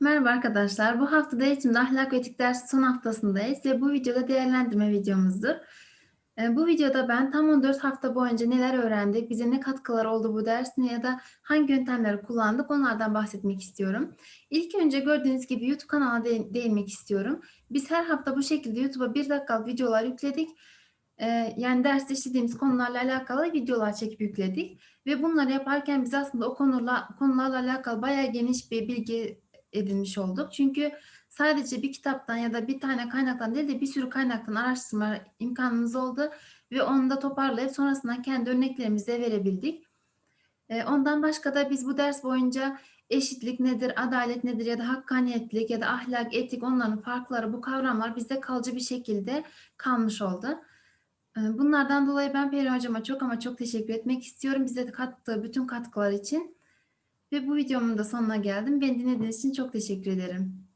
Merhaba arkadaşlar. Bu haftada eğitimde ahlak ve etik dersi son haftasındayız ve bu videoda değerlendirme videomuzdur. Ee, Bu videoda ben tam 14 hafta boyunca neler öğrendik, bize ne katkılar oldu bu dersin ya da hangi yöntemleri kullandık onlardan bahsetmek istiyorum. İlk önce gördüğünüz gibi YouTube kanalına de- değinmek istiyorum. Biz her hafta bu şekilde YouTube'a bir dakikalık videolar yükledik. Ee, Yani derste işlediğimiz konularla alakalı videolar çekip yükledik. Ve bunları yaparken biz aslında o konularla, konularla alakalı bayağı geniş bir bilgi edinmiş olduk. Çünkü sadece bir kitaptan ya da bir tane kaynaktan değil de bir sürü kaynaktan araştırma imkanımız oldu ve onu da toparlayıp sonrasında kendi örneklerimizi de verebildik. Ee, Ondan başka da biz bu ders boyunca eşitlik nedir, adalet nedir ya da hakkaniyetlik ya da ahlak, etik onların farkları, bu kavramlar bizde kalıcı bir şekilde kalmış oldu. Ee, Bunlardan dolayı ben Peri Hocama çok ama çok teşekkür etmek istiyorum. Bize kattığı bütün katkılar için. Ve bu videomun da sonuna geldim. Beni dinlediğiniz için çok teşekkür ederim.